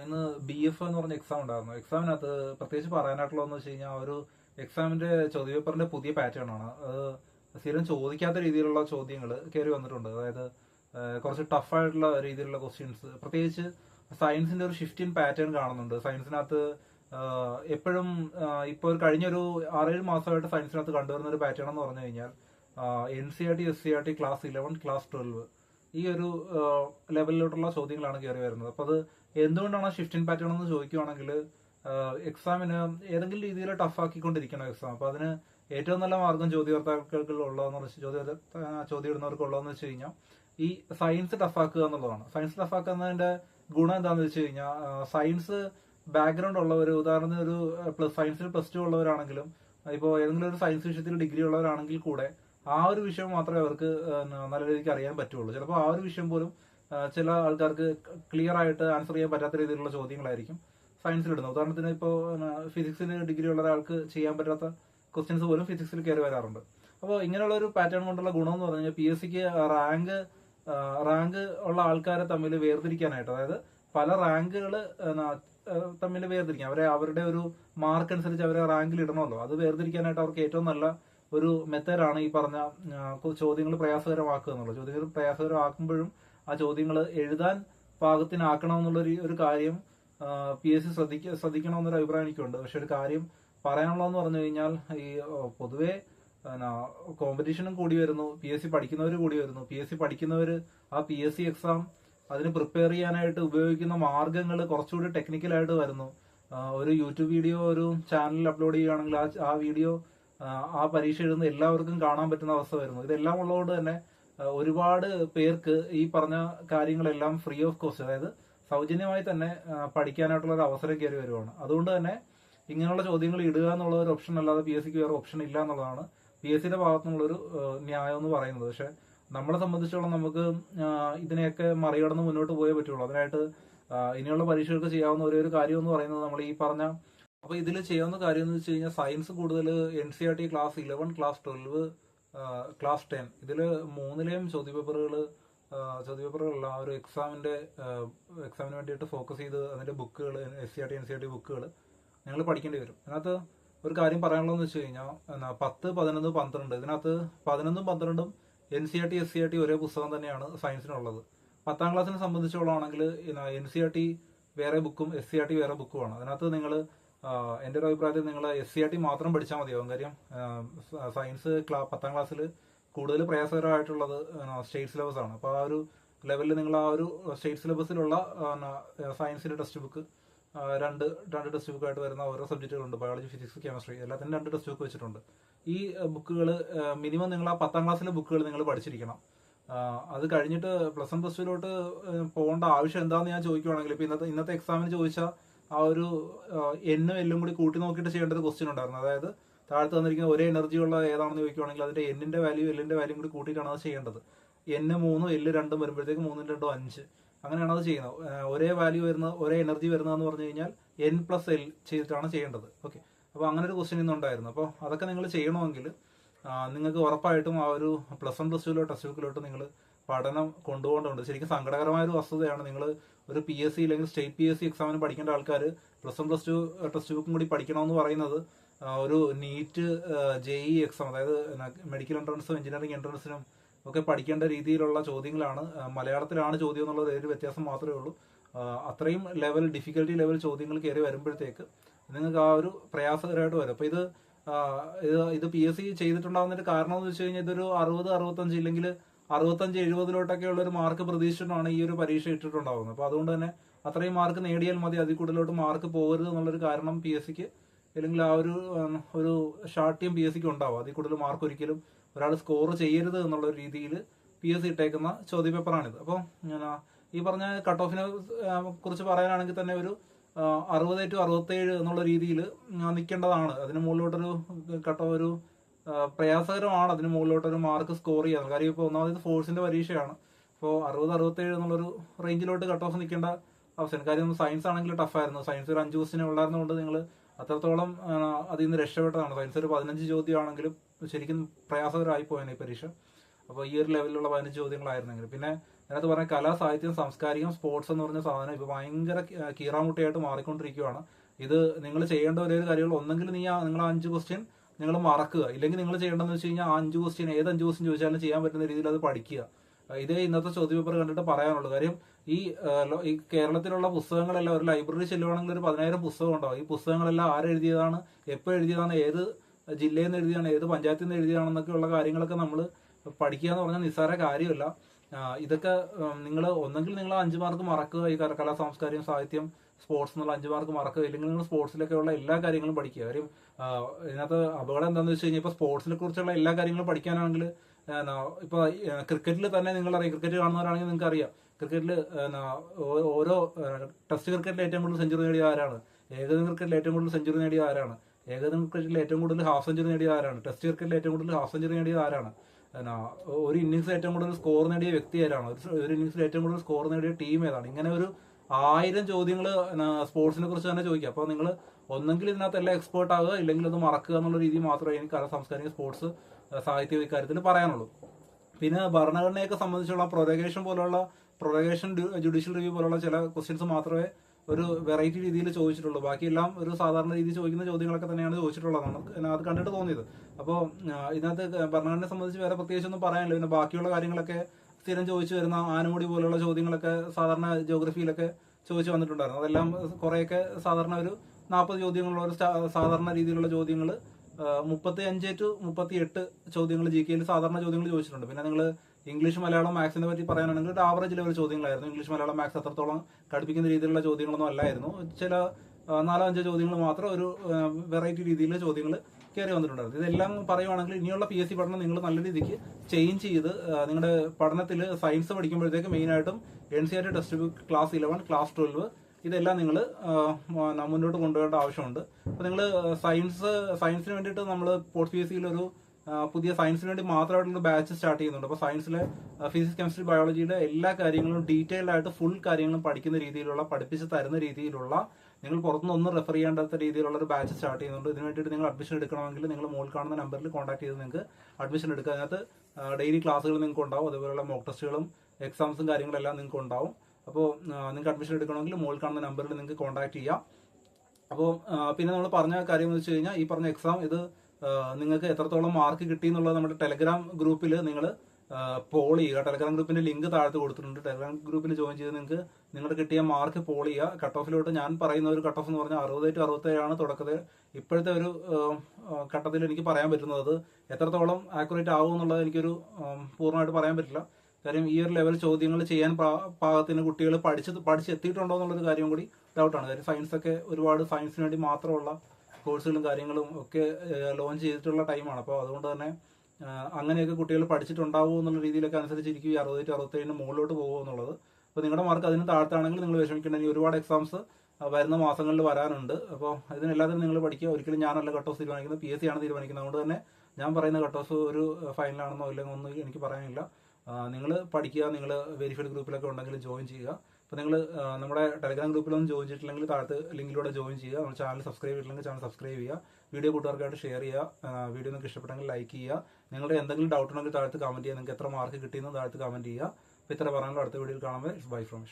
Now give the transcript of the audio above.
ഇന്ന് B F എന്ന് പറഞ്ഞ എക്സാം ഉണ്ടായിരുന്നു. എക്സാമിനകത്ത് പ്രത്യേകിച്ച് പറയാനായിട്ടുള്ളതെന്ന് വെച്ച് കഴിഞ്ഞാൽ ഒരു എക്സാമിന്റെ ചോദ്യപേപ്പറിന്റെ പുതിയ പാറ്റേൺ ആണ്. സ്ഥിരം ചോദിക്കാത്ത രീതിയിലുള്ള ചോദ്യങ്ങൾ കയറി വന്നിട്ടുണ്ട്. അതായത് കുറച്ച് ടഫായിട്ടുള്ള രീതിയിലുള്ള ക്വസ്റ്റ്യൻസ് പ്രത്യേകിച്ച് സയൻസിന്റെ ഒരു ഷിഫ്റ്റ് ഇൻ പാറ്റേൺ കാണുന്നുണ്ട്. സയൻസിനകത്ത് എപ്പോഴും ഇപ്പോൾ ഒരു കഴിഞ്ഞൊരു ആറേഴ് മാസമായിട്ട് സയൻസിനകത്ത് കണ്ടുവരുന്ന ഒരു പാറ്റേൺ എന്ന് പറഞ്ഞു കഴിഞ്ഞാൽ N C R T S C R T class eleven class twelve ഈ ഒരു ലെവലിലോട്ടുള്ള ചോദ്യങ്ങളാണ് കയറി വരുന്നത്. അപ്പോൾ അത് എന്തുകൊണ്ടാണ് ഷിഫ്റ്റിംഗ് പാറ്റേൺ എന്ന് ചോദിക്കുവാണെങ്കിൽ എക്സാമിന് ഏതെങ്കിലും രീതിയിൽ ടഫ് ആക്കിക്കൊണ്ടിരിക്കണം എക്സാം അപ്പൊ അതിന് ഏറ്റവും നല്ല മാർഗം ചോദ്യകർത്താക്കൾക്ക് ഉള്ളതെന്ന് വെച്ച് ചോദ്യ ചോദ്യം ഇടുന്നവർക്ക് ഉള്ളതെന്ന് വെച്ച് കഴിഞ്ഞാൽ ഈ സയൻസ് ടഫാക്കുക എന്നുള്ളതാണ്. സയൻസ് ടഫാക്കുന്നതിന്റെ ഗുണം എന്താണെന്ന് വെച്ച് കഴിഞ്ഞാൽ സയൻസ് ബാക്ക്ഗ്രൗണ്ട് ഉള്ളവർ ഉദാഹരണത്തിന് ഒരു പ്ലസ് സയൻസിൽ പ്ലസ് ടു ഉള്ളവരാണെങ്കിലും ഇപ്പോൾ ഏതെങ്കിലും ഒരു സയൻസ് വിഷയത്തിൽ ഡിഗ്രി ഉള്ളവരാണെങ്കിൽ കൂടെ ആ ഒരു വിഷയം മാത്രമേ അവർക്ക് നല്ല രീതിക്ക് അറിയാൻ പറ്റുള്ളൂ. ചിലപ്പോൾ ആ ഒരു വിഷയം പോലും ചില ആൾക്കാർക്ക് ക്ലിയർ ആയിട്ട് ആൻസർ ചെയ്യാൻ പറ്റാത്ത രീതിയിലുള്ള ചോദ്യങ്ങളായിരിക്കും സയൻസിൽ ഇടുന്നത്. ഉദാഹരണത്തിന് ഇപ്പോൾ ഫിസിക്സിൽ ഡിഗ്രി ഉള്ള ഒരാൾക്ക് ചെയ്യാൻ പറ്റാത്ത ക്വസ്റ്റ്യൻസ് പോലും ഫിസിക്സിൽ കയറി വരാറുണ്ട്. അപ്പോൾ ഇങ്ങനെയുള്ള ഒരു പാറ്റേൺ കൊണ്ടുള്ള ഗുണം എന്ന് പറഞ്ഞു കഴിഞ്ഞാൽ പി എസ് സിക്ക് റാങ്ക് റാങ്ക് ഉള്ള ആൾക്കാരെ തമ്മിൽ വേർതിരിക്കാനായിട്ട് അതായത് പല റാങ്കുകൾ തമ്മിൽ വേർതിരിക്കാം. അവരെ അവരുടെ ഒരു മാർക്ക് അനുസരിച്ച് അവരെ റാങ്കിൽ ഇടണമല്ലോ. അത് വേർതിരിക്കാനായിട്ട് അവർക്ക് ഏറ്റവും നല്ല ഒരു മെത്തേഡാണ് ഈ പറഞ്ഞ ചോദ്യങ്ങൾ പ്രയാസകരമാക്കുക എന്നുള്ളത്. ചോദ്യങ്ങൾ പ്രയാസകരമാക്കുമ്പോഴും ആ ചോദ്യങ്ങൾ എഴുതാൻ പാകത്തിനാക്കണമെന്നുള്ള ഒരു കാര്യം പി എസ് സി ശ്രദ്ധിക്ക ശ്രദ്ധിക്കണമെന്നൊരു അഭിപ്രായം എനിക്കുണ്ട്. പക്ഷെ ഒരു കാര്യം പറയാനുള്ളതെന്ന് പറഞ്ഞു കഴിഞ്ഞാൽ ഈ പൊതുവെ കോമ്പറ്റീഷനും കൂടി വരുന്നു പി എസ് സി പഠിക്കുന്നവർ കൂടി വരുന്നു. പി എസ് സി പഠിക്കുന്നവർ ആ പി എസ് സി എക്സാം അതിന് പ്രിപ്പയർ ചെയ്യാനായിട്ട് ഉപയോഗിക്കുന്ന മാർഗങ്ങൾ കുറച്ചുകൂടി ടെക്നിക്കലായിട്ട് വരുന്നു. ഒരു യൂട്യൂബ് വീഡിയോ ഒരു ചാനലിൽ അപ്ലോഡ് ചെയ്യുകയാണെങ്കിൽ ആ ആ വീഡിയോ ആ പരീക്ഷ എഴുതുന്ന എല്ലാവർക്കും കാണാൻ പറ്റുന്ന അവസ്ഥ വരുന്നു. ഇതെല്ലാം ഉള്ളതുകൊണ്ട് തന്നെ ഒരുപാട് പേർക്ക് ഈ പറഞ്ഞ കാര്യങ്ങളെല്ലാം ഫ്രീ ഓഫ് കോസ്റ്റ് അതായത് സൗജന്യമായി തന്നെ പഠിക്കാനായിട്ടുള്ള ഒരു അവസരം കയറി വരുവാണ്. അതുകൊണ്ട് തന്നെ ഇങ്ങനെയുള്ള ചോദ്യങ്ങൾ ഇടുക എന്നുള്ള ഒരു ഓപ്ഷൻ അല്ലാതെ പി എസ് സിക്ക് വേറെ ഓപ്ഷൻ ഇല്ല എന്നുള്ളതാണ് പി എസ് സിയുടെ ഭാഗത്തു നിന്നുള്ളൊരു ന്യായം എന്ന് പറയുന്നത്. പക്ഷെ നമ്മളെ സംബന്ധിച്ചോളം നമുക്ക് ഇതിനെയൊക്കെ മറികടന്ന് മുന്നോട്ട് പോയേ പറ്റുള്ളൂ. അതിനായിട്ട് ഇനിയുള്ള പരീക്ഷകൾക്ക് ചെയ്യാവുന്ന ഒരേ ഒരു കാര്യം എന്ന് പറയുന്നത് നമ്മൾ ഈ പറഞ്ഞ അപ്പൊ ഇതിൽ ചെയ്യാവുന്ന കാര്യം എന്ന് വെച്ച് കഴിഞ്ഞാൽ സയൻസ് കൂടുതൽ N C R T class eleven class twelve class ten ഇതിൽ മൂന്നിലെയും ചോദ്യപേപ്പറുകൾ ചോദ്യപേപ്പറുകളല്ല ആ ഒരു എക്സാമിന്റെ എക്സാമിന് വേണ്ടിയിട്ട് ഫോക്കസ് ചെയ്ത് അതിന്റെ ബുക്കുകൾ S C R T N C R T ബുക്കുകൾ നിങ്ങൾ പഠിക്കേണ്ടി വരും. അതിനകത്ത് ഒരു കാര്യം പറയാനുള്ളതെന്ന് വെച്ച് കഴിഞ്ഞാൽ എന്നാ, പത്ത് പതിനൊന്ന് പന്ത്രണ്ട്. ഇതിനകത്ത് പതിനൊന്നും പന്ത്രണ്ടും N C R T S C R T ഒരേ പുസ്തകം തന്നെയാണ് സയൻസിനുള്ളത്. പത്താം ക്ലാസ്സിനെ സംബന്ധിച്ചോളാണെങ്കിൽ എൻ സി ആർ ടി വേറെ ബുക്കും എസ് സി ആർ ടി വേറെ ബുക്കുമാണ് അതിനകത്ത് നിങ്ങൾ എന്റെ ഒരു അഭിപ്രായത്തിൽ നിങ്ങൾ എസ് സി ആർ ടി മാത്രം പഠിച്ചാൽ മതിയാവും കാര്യം സയൻസ് ക്ലാ പത്താം ക്ലാസ്സിൽ കൂടുതൽ പ്രയാസകരമായിട്ടുള്ളത് സ്റ്റേറ്റ് സിലബസ് ആണ്. അപ്പോൾ ആ ഒരു ലെവലിൽ നിങ്ങൾ ആ ഒരു സ്റ്റേറ്റ് സിലബസിലുള്ള സയൻസിന്റെ ടെക്സ്റ്റ് ബുക്ക് രണ്ട് രണ്ട് ടെക്സ്റ്റ് ബുക്കായിട്ട് വരുന്ന ഓരോ സബ്ജക്റ്റുകളുണ്ട് ബയോളജി ഫിസിക്സ് കെമിസ്ട്രി എല്ലാത്തിനും രണ്ട് ടെക്സ്റ്റ് ബുക്ക് വെച്ചിട്ടുണ്ട്. ഈ ബുക്കുകൾ മിനിമം നിങ്ങൾ ആ പത്താം ക്ലാസ്സിലെ ബുക്കുകൾ നിങ്ങൾ പഠിച്ചിരിക്കണം. അത് കഴിഞ്ഞിട്ട് പ്ലസ് വൺ പ്ലസ് ടുവിലോട്ട് പോകേണ്ട ആവശ്യം എന്താണെന്ന് ഞാൻ ചോദിക്കുവാണെങ്കിൽ ഇപ്പോൾ ഇന്നത്തെ ഇന്നത്തെ എക്സാമിന് ചോദിച്ച ആ ഒരു എന്നും എല്ലും കൂടി കൂട്ടി നോക്കിയിട്ട് ചെയ്യേണ്ട ഒരു ക്വസ്റ്റ്യൻ ഉണ്ടായിരുന്നു. അതായത് താഴത്ത് തന്നിരിക്കുന്ന ഒരേ എനർജി ഉള്ള ഏതാണെന്ന് ചോദിക്കുവാണെങ്കിൽ അതിന്റെ എന്നിന്റെ വാല്യൂ എല്ലിന്റെ വാല്യൂ കൂടി കൂട്ടിയിട്ടാണ് അത് ചെയ്യേണ്ടത്. എന്ന് മൂന്നും എല്ല് രണ്ടും വരുമ്പോഴത്തേക്ക് മൂന്നും രണ്ടും അഞ്ച്. അങ്ങനെയാണ് അത് ചെയ്യുന്നത്. ഒരേ വാല്യൂ വരുന്ന ഒരേ എനർജി വരുന്നതെന്ന് പറഞ്ഞു കഴിഞ്ഞാൽ എൻ പ്ലസ് എൽ ചെയ്തിട്ടാണ് ചെയ്യേണ്ടത്. ഓക്കെ അപ്പോൾ അങ്ങനെ ഒരു ക്വസ്റ്റ്യൻ ഇന്നുണ്ടായിരുന്നു അപ്പോൾ അതൊക്കെ നിങ്ങൾ ചെയ്യണമെങ്കിൽ നിങ്ങൾക്ക് ഉറപ്പായിട്ടും ആ ഒരു പ്ലസ് വൺ പ്ലസ് ടുവിലോ ടെക്സ്റ്റ് ബുക്കിലോട്ട് നിങ്ങൾ പഠനം കൊണ്ടുപോകേണ്ടതുണ്ട്. ശരിക്കും സങ്കടകരമായ ഒരു വസ്തുതയാണ് നിങ്ങൾ ഒരു പി എസ് സി അല്ലെങ്കിൽ സ്റ്റേറ്റ് പി എസ് സി എക്സാമിന് പഠിക്കേണ്ട ആൾക്കാർ plus one plus two text ബുക്കും കൂടി പഠിക്കണമെന്ന് പറയുന്നത് ഒരു നീറ്റ് ജെ ഇ എക്സാം അതായത് മെഡിക്കൽ എൻട്രൻസും എഞ്ചിനീയറിംഗ് എൻട്രൻസിനും ഒക്കെ പഠിക്കേണ്ട രീതിയിലുള്ള ചോദ്യങ്ങളാണ് മലയാളത്തിലാണ് ചോദ്യം എന്നുള്ളത് ഒരു വ്യത്യാസം മാത്രമേ ഉള്ളൂ. അത്രയും ലെവൽ ഡിഫിക്കൽട്ടി ലെവൽ ചോദ്യങ്ങൾ കയറി വരുമ്പോഴത്തേക്ക് നിങ്ങൾക്ക് ആ ഒരു പ്രയാസകരമായിട്ട് വരും. അപ്പോൾ ഇത് ഇത് പി എസ് സി ചെയ്തിട്ടുണ്ടാകുന്നതിന്റെ കാരണം എന്ന് വെച്ച് കഴിഞ്ഞാൽ ഇതൊരു അറുപത് അറുപത്തഞ്ച് ഇല്ലെങ്കിൽ അറുപത്തഞ്ച് എഴുപതിലോട്ടൊക്കെ ഉള്ള ഒരു മാർക്ക് പ്രതീക്ഷിച്ചിട്ടാണ് ഈ ഒരു പരീക്ഷ ഇട്ടിട്ടുണ്ടാകുന്നത് അപ്പൊ അതുകൊണ്ട് തന്നെ അത്രയും മാർക്ക് നേടിയാൽ മതി അതിൽ കൂടുതലോട്ട് മാർക്ക് പോകരുത് എന്നുള്ളൊരു കാരണം പി എസ് സിക്ക് അല്ലെങ്കിൽ ആ ഒരു ഒരു ഷാർട്ട്യം പി എസ് സിക്ക് ഉണ്ടാവും. അതിൽ കൂടുതൽ മാർക്ക് ഒരിക്കലും ഒരാൾ സ്കോർ ചെയ്യരുത് എന്നുള്ള രീതിയിൽ പി എസ് സി ഇട്ടേക്കുന്ന ചോദ്യപേപ്പറാണിത് അപ്പോൾ ഞാൻ ഈ പറഞ്ഞ കട്ട് ഓഫിനെ കുറിച്ച് പറയാനാണെങ്കിൽ തന്നെ ഒരു അറുപത് ടു അറുപത്തേഴ് എന്നുള്ള രീതിയിൽ നിൽക്കേണ്ടതാണ്. അതിന് മുകളിലോട്ടൊരു കട്ട് ഒരു പ്രയാസകരമാണ് അതിന് മുകളിലോട്ടൊരു മാർക്ക് സ്കോർ ചെയ്യാൻ. കാര്യം ഇപ്പോൾ ഒന്നാമത് ഫോഴ്സിന്റെ പരീക്ഷയാണ്. അപ്പോൾ അറുപത് അറുപത്തേഴ് എന്നുള്ളൊരു റേഞ്ചിലോട്ട് കട്ട് ഓഫ് നിൽക്കേണ്ട അവസരം കാര്യം സയൻസ് ആണെങ്കിൽ ടഫായിരുന്നു സയൻസ് ഒരു അഞ്ച് ക്വസ്റ്റിനെ ഉള്ളായിരുന്നതുകൊണ്ട് നിങ്ങൾ അത്രത്തോളം അതിൽ നിന്ന് രക്ഷപ്പെട്ടതാണ്. സയൻസ് ഒരു പതിനഞ്ച് ചോദ്യമാണെങ്കിലും ശരിക്കും പ്രയാസകരമായി പോയാണ് ഈ പരീക്ഷ. അപ്പോൾ ഈ ഒരു ലെവലിലുള്ള പതിനഞ്ച് ചോദ്യങ്ങളായിരുന്നെങ്കിൽ. പിന്നെ അതിനകത്ത് പറഞ്ഞ കലാ സാഹിത്യം സാംസ്കാരികം സ്പോർട്സ് എന്ന് പറഞ്ഞ സാധനം ഇപ്പോൾ ഭയങ്കര കീറാമുട്ടിയായിട്ട് മാറിക്കൊണ്ടിരിക്കുകയാണ് ഇത് നിങ്ങൾ ചെയ്യേണ്ട ഒരേ കാര്യങ്ങൾ ഒന്നെങ്കിൽ നീ നിങ്ങൾ അഞ്ച് ക്വസ്റ്റ്യൻ നിങ്ങൾ മറക്കുക. ഇല്ലെങ്കിൽ നിങ്ങൾ ചെയ്യേണ്ടതെന്ന് വെച്ച് കഴിഞ്ഞാൽ അഞ്ച് ക്വസ്റ്റ്യൻ ഏത് അഞ്ച് ക്വസ്റ്റ്യൻ ചോദിച്ചാലും ചെയ്യാൻ പറ്റുന്ന രീതിയിൽ അത് പഠിക്കുക. ഇതേ ഇന്നത്തെ ചോദ്യപേപ്പർ കണ്ടിട്ട് പറയാനുള്ളൂ. കാര്യം ഈ ഈ കേരളത്തിലുള്ള പുസ്തകങ്ങളെല്ലാം ഒരു ലൈബ്രറി ചെല്ലുവാണെങ്കിൽ ഒരു പതിനായിരം പുസ്തകം ഉണ്ടാവും. ഈ പുസ്തകങ്ങളെല്ലാം ആരെഴുതിയതാണ് എപ്പോൾ എഴുതിയതാണ് ഏത് ജില്ലയിൽ നിന്ന് എഴുതിയാണ് ഏത് പഞ്ചായത്തിൽ നിന്ന് എഴുതിയതാണെന്നൊക്കെ ഉള്ള കാര്യങ്ങളൊക്കെ നമ്മൾ പഠിക്കുക എന്ന് പറഞ്ഞാൽ നിസ്സാര കാര്യമല്ല. ഇതൊക്കെ നിങ്ങൾ ഒന്നെങ്കിൽ നിങ്ങൾ അഞ്ച് മാർക്ക് മറക്കുക ഈ കല- സാംസ്കാരികം സാഹിത്യം സ്പോർട്സ് എന്നുള്ള അഞ്ച് മാർക്ക് മറക്കുക. ഇല്ലെങ്കിൽ നിങ്ങൾ സ്പോർട്സിലൊക്കെ ഉള്ള എല്ലാ കാര്യങ്ങളും പഠിക്കുക. കാര്യം ഇതിനകത്ത് അപകടം എന്താണെന്ന് വെച്ച് കഴിഞ്ഞാൽ ഇപ്പോൾ സ്പോർട്സിനെ കുറിച്ചുള്ള എല്ലാ കാര്യങ്ങളും പഠിക്കാനാണെങ്കിൽ ഇപ്പൊ ക്രിക്കറ്റിൽ തന്നെ നിങ്ങൾ അറിയാം ക്രിക്കറ്റ് കാണുന്നവരാണെങ്കിൽ നിങ്ങൾക്ക് അറിയാം ക്രിക്കറ്റിൽ ഓരോ ടെസ്റ്റ് ക്രിക്കറ്റിൽ ഏറ്റവും കൂടുതൽ സെഞ്ചുറി നേടിയ ആരാണ്? ഏകദിന ക്രിക്കറ്റിൽ ഏറ്റവും കൂടുതൽ സെഞ്ചുറി നേടിയ ആരാണ്? ഏകദിന ക്രിക്കറ്റിൽ ഏറ്റവും കൂടുതൽ ഹാഫ് സെഞ്ചുറി നേടിയ ആരാണ്? ടെസ്റ്റ് ക്രിക്കറ്റിൽ ഏറ്റവും കൂടുതൽ ഹാഫ് സെഞ്ചുറി നേടിയ ആരാണ്? എന്നാ, ഒരു ഇന്നിങ്സിൽ ഏറ്റവും കൂടുതൽ സ്കോർ നേടിയ വ്യക്തി ഒരു- ഒരു ഇന്നിങ്സിൽ ഏറ്റവും കൂടുതൽ സ്കോർ നേടിയ ടീം ഏതാണ്? ഇങ്ങനെ ഒരു ആയിരം ചോദ്യങ്ങൾ സ്പോർട്സിനെ കുറിച്ച് തന്നെ ചോദിക്കുക അപ്പോൾ നിങ്ങൾ ഒന്നെങ്കിൽ ഇതിനകത്ത് എല്ലാം എക്സ്പേർട്ട് ആകുക ഇല്ലെങ്കിൽ അത് മറക്കുക എന്നുള്ള രീതി മാത്രമേ എനിക്ക് കല സാംസ്കാരിക സ്പോർട്സ് സാഹിത്യ ഇക്കാര്യത്തിൽ പറയാനുള്ളൂ. പിന്നെ ഭരണഘടനയൊക്കെ സംബന്ധിച്ചുള്ള പ്രൊറഗേഷൻ പോലുള്ള പ്രൊറഗേഷൻ ജുഡീഷ്യൽ റിവ്യൂ പോലുള്ള ചില ക്വസ്റ്റ്യൻസ് മാത്രമേ ഒരു വെറൈറ്റി രീതിയിൽ ചോദിച്ചിട്ടുള്ളൂ. ബാക്കിയെല്ലാം ഒരു സാധാരണ രീതിയിൽ ചോദിക്കുന്ന ചോദ്യങ്ങളൊക്കെ തന്നെയാണ് ചോദിച്ചിട്ടുള്ളത്. നമുക്ക് അത് കണ്ടിട്ട് തോന്നിയത്. അപ്പോൾ ഇതിനകത്ത് ഭരണഘടനയെ സംബന്ധിച്ച് വേറെ പ്രത്യേകിച്ചൊന്നും പറയാനില്ല. പിന്നെ ബാക്കിയുള്ള കാര്യങ്ങളൊക്കെ സ്ഥിരം ചോദിച്ചു വരുന്ന ആനമുടി പോലുള്ള ചോദ്യങ്ങളൊക്കെ സാധാരണ ജോഗ്രഫിയിലൊക്കെ ചോദിച്ചു വന്നിട്ടുണ്ടായിരുന്നു. അതെല്ലാം കുറേയൊക്കെ സാധാരണ ഒരു നാൽപ്പത് ചോദ്യങ്ങളുള്ള ഒരു സാധാരണ രീതിയിലുള്ള ചോദ്യങ്ങൾ മുപ്പത്തി അഞ്ച് ടു മുപ്പത്തി എട്ട് ചോദ്യങ്ങൾ ജി കെയിൽ സാധാരണ ചോദ്യങ്ങൾ ചോദിച്ചിട്ടുണ്ട്. പിന്നെ നിങ്ങൾ ഇംഗ്ലീഷ് മലയാളം മാത്സിനെ പറ്റി പറയാനാണെങ്കിൽ ഒരു ആവറേജ് ലെവൽ ചോദ്യങ്ങളായിരുന്നു. ഇംഗ്ലീഷ് മലയാളം മാത്സ് അത്രത്തോളം കടുപ്പിക്കുന്ന രീതിയിലുള്ള ചോദ്യങ്ങളൊന്നും അല്ലായിരുന്നു. ചില നാലോ അഞ്ചോ ചോദ്യങ്ങൾ മാത്രം ഒരു വെറൈറ്റി രീതിയിലുള്ള ചോദ്യങ്ങൾ കയറി വന്നിട്ടുണ്ടായിരുന്നു. ഇതെല്ലാം പറയുവാണെങ്കിൽ ഇനിയുള്ള പി എസ് സി പഠനം നിങ്ങൾ നല്ല രീതിക്ക് ചേഞ്ച് ചെയ്ത് നിങ്ങളുടെ പഠനത്തിൽ സയൻസ് പഠിക്കുമ്പോഴത്തേക്ക് മെയിനായിട്ടും N C R T text book class eleven class twelve ഇതെല്ലാം നിങ്ങൾ മുന്നോട്ട് കൊണ്ടുപോകേണ്ട ആവശ്യമുണ്ട്. അപ്പോൾ നിങ്ങൾ സയൻസ് സയൻസിന് വേണ്ടിയിട്ട് നമ്മൾ പോസ്റ്റ് പി എസ് സിയിൽ ഒരു പുതിയ സയൻസിന് വേണ്ടി മാത്രമായിട്ടുള്ള ബാച്ച് സ്റ്റാർട്ട് ചെയ്യുന്നുണ്ട്. അപ്പോൾ സയൻസിലെ ഫിസിക്സ് കെമിസ്ട്രി ബയോളജിയുടെ എല്ലാ കാര്യങ്ങളും ഡീറ്റെയിൽഡ് ആയിട്ട് ഫുൾ കാര്യങ്ങളും പഠിക്കുന്ന രീതിയിലുള്ള പഠിപ്പിച്ച് തരുന്ന രീതിയിലുള്ള നിങ്ങൾ പുറത്തുനിന്ന് ഒന്നും റെഫർ ചെയ്യേണ്ടാത്ത രീതിയിലുള്ള ഒരു ബാച്ച് സ്റ്റാർട്ട് ചെയ്യുന്നുണ്ട്. ഇതിന് വേണ്ടിയിട്ട് നിങ്ങൾ അഡ്മിഷൻ എടുക്കണമെങ്കിൽ നിങ്ങൾ മുകളിൽ കാണുന്ന നമ്പറിൽ കോൺടാക്ട് ചെയ്ത് നിങ്ങൾക്ക് അഡ്മിഷൻ എടുക്കുക അതിനകത്ത് ഡെയിലി ക്ലാസ്സുകൾ നിങ്ങൾക്ക് ഉണ്ടാവും. അതുപോലെയുള്ള മോക്ക് ടെസ്റ്റുകളും എക്സാംസും കാര്യങ്ങളെല്ലാം നിങ്ങൾക്ക് ഉണ്ടാവും. അപ്പോൾ നിങ്ങൾക്ക് അഡ്മിഷൻ എടുക്കണമെങ്കിൽ മുകളിൽ കാണുന്ന നമ്പറിൽ നിങ്ങൾക്ക് കോൺടാക്ട് ചെയ്യാം. അപ്പോൾ പിന്നെ നമ്മൾ പറഞ്ഞ കാര്യം എന്ന് വെച്ച് കഴിഞ്ഞാൽ ഈ പറഞ്ഞ എക്സാം ഇത് നിങ്ങൾക്ക് എത്രത്തോളം മാർക്ക് കിട്ടി എന്നുള്ളത് നമ്മുടെ ടെലഗ്രാം ഗ്രൂപ്പിൽ നിങ്ങൾ പോൾ ചെയ്യുക. ടെലഗ്രാം ഗ്രൂപ്പിന്റെ ലിങ്ക് താഴത്ത് കൊടുത്തിട്ടുണ്ട്. ടെലഗ്രാം ഗ്രൂപ്പിൽ ജോയിൻ ചെയ്ത് നിങ്ങൾക്ക് നിങ്ങളുടെ കിട്ടിയ മാർക്ക് പോൾ ചെയ്യുക. കട്ട് ഓഫിലോട്ട് ഞാൻ പറയുന്ന ഒരു കട്ട് ഓഫ് എന്ന് പറഞ്ഞാൽ അറുപത് ടു അറുപത്തേഴാണ് തുടക്കത്തിൽ. ഇപ്പോഴത്തെ ഒരു ഘട്ടത്തിൽ എനിക്ക് പറയാൻ പറ്റുന്നത് എത്രത്തോളം ആക്യുറേറ്റ് ആവും എന്നുള്ളത് എനിക്കൊരു പൂർണമായിട്ട് പറയാൻ പറ്റില്ല. കാര്യം ഈ ഒരു ലെവൽ ചോദ്യങ്ങൾ ചെയ്യാൻ പാകത്തിന് കുട്ടികൾ പഠിച്ച് പഠിച്ചെത്തിയിട്ടുണ്ടോ എന്നുള്ളൊരു കാര്യം കൂടി ഡൗട്ടാണ് കാര്യം സയൻസ് ഒക്കെ ഒരുപാട് സയൻസിന് വേണ്ടി മാത്രമുള്ള കോഴ്സുകളും കാര്യങ്ങളും ഒക്കെ ലോഞ്ച് ചെയ്തിട്ടുള്ള ടൈമാണ് അപ്പോൾ അതുകൊണ്ട് തന്നെ അങ്ങനെയൊക്കെ കുട്ടികൾ പഠിച്ചിട്ടുണ്ടാവുമോ എന്നുള്ള രീതിയിലൊക്കെ അനുസരിച്ചിരിക്കും ഈ അറുപത്തെട്ട് അറുപത്തേഴിന് മുകളിലോട്ട് പോകുമോ എന്നുള്ളത്. അപ്പോൾ നിങ്ങളുടെ മാർക്ക് അതിന് താഴ്ത്താണെങ്കിൽ നിങ്ങൾ വിഷമിക്കേണ്ട ഇനി ഒരുപാട് എക്സാംസ് വരുന്ന മാസങ്ങളിൽ വരാനുണ്ട്. അപ്പോൾ ഇതിനെല്ലാത്തിനും നിങ്ങൾ പഠിക്കുക. ഒരിക്കലും ഞാനല്ല കട്ട് ഓഫ് തീരുമാനിക്കുന്നത് പി എസ് സി ആണ് തീരുമാനിക്കുന്നത്. അതുകൊണ്ട് തന്നെ ഞാൻ പറയുന്ന കട്ട് ഓഫ് ഒരു ഫൈനലാണെന്നോ ഇല്ലെന്നോ ഒന്നും എനിക്ക് പറയാനില്ല. നിങ്ങൾ പഠിക്കുക നിങ്ങൾ വെരിഫൈഡ് ഗ്രൂപ്പിലൊക്കെ ഉണ്ടെങ്കിൽ ജോയിൻ ചെയ്യുക. അപ്പോൾ നിങ്ങൾ നമ്മുടെ ടെലഗ്രാം ഗ്രൂപ്പിലൊന്നും ജോയിൻ ചെയ്തിട്ടില്ലെങ്കിൽ താഴത്ത് ലിങ്കിലൂടെ ജോയിൻ ചെയ്യുക. നമ്മുടെ ചാനൽ സബ്സ്ക്രൈബ് ചെയ്തിട്ടില്ലെങ്കിൽ ചാനൽ സബ്സ്ക്രൈബ് ചെയ്യുക. വീഡിയോ കൂട്ടുകാർക്കായിട്ട് ഷെയർ ചെയ്യുക. വീഡിയോ നിങ്ങൾക്ക് ഇഷ്ടപ്പെട്ടെങ്കിൽ ലൈക്ക് ചെയ്യുക. നിങ്ങളുടെ എന്തെങ്കിലും ഡൗട്ട് ഉണ്ടെങ്കിൽ താഴത്ത് കമന്റ് ചെയ്യുക. നിങ്ങൾക്ക് എത്ര മാർക്ക് കിട്ടിയെന്ന് താഴത്ത് കമന്റ് ചെയ്യുക. അപ്പോൾ ഇത്ര പറയാനുള്ള അടുത്ത വീഡിയോയിൽ കാണുമ്പോൾ ബൈ ഫ്രം